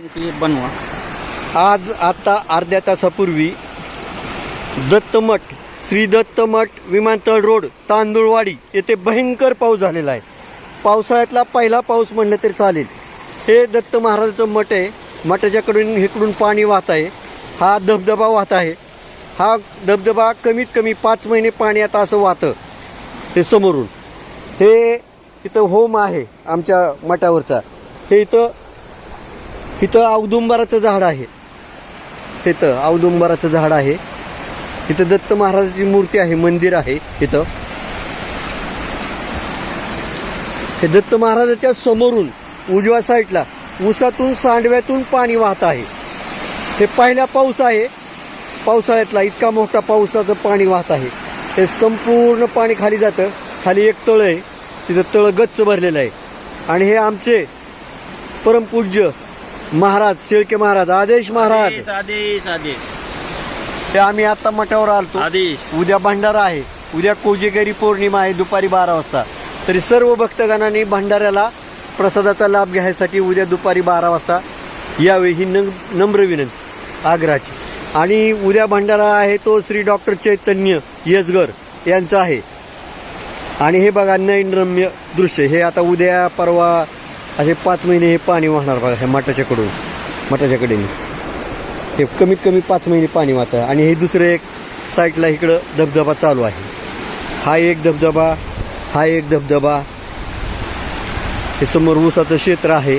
बनवा. आज आता अर्ध्या तासापूर्वी दत्तमठ श्री दत्तमठ विमानतळ रोड तांदूळवाडी येथे भयंकर पाऊस झालेला आहे. पावसाळ्यातला पहिला पाऊस म्हणलं तरी चालेल. हे दत्त महाराजाचं मठ आहे. मठाच्याकडून इकडून पाणी वाहत आहे. हा धबधबा वाहत आहे. हा धबधबा कमीत कमी पाच महिने पाणी आता असं वाहतं. हे समोरून. हे इथं होम आहे आमच्या मठावरचा. हे इथं इथं औदुंबराचं झाड आहे. इथं औदुंबराचं झाड आहे. इथं दत्त महाराजाची मूर्ती आहे मंदिर आहे इथं. हे दत्त महाराजाच्या समोरून उजव्या साईडला उसातून सांडव्यातून पाणी वाहत आहे. हे पहिला पाऊस आहे. पावसाळ्यातला इतका मोठा पावसाचं पाणी वाहत आहे. हे संपूर्ण पाणी खाली जातं. खाली एक तळ आहे. तिथं तळ गच्च भरलेलं आहे. आणि हे आमचे परमपूज्य महाराज शेळके महाराज आदेश महाराज. आदेश आदेश आदेश. ते आम्ही आता मठावर आलतो. आदेश. उद्या भंडारा आहे. उद्या कोजेगरी पौर्णिमा आहे दुपारी बारा वाजता. तरी सर्व भक्तगणांनी भंडाऱ्याला प्रसादाचा लाभ घ्यायसाठी उद्या दुपारी बारा वाजता यावे ही नम- नम्र विनंती आग्राची आणि उद्या भंडारा आहे तो श्री डॉक्टर चैतन्य यजगर यांचा आहे. आणि हे बघा नयनरम्य दृश्य. हे आता उद्या परवा असे पाच महिने हे पाणी वाहणार बघा हे मठाच्याकडून मठाच्याकडेने हे कमीत कमी पाच महिने पाणी वाहतं. आणि हे दुसरे एक साईडला इकडं धबधबा चालू आहे. हा एक धबधबा हा एक धबधबा. हे समोर ऊसाचं क्षेत्र आहे.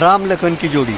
राम लखन की जोडी.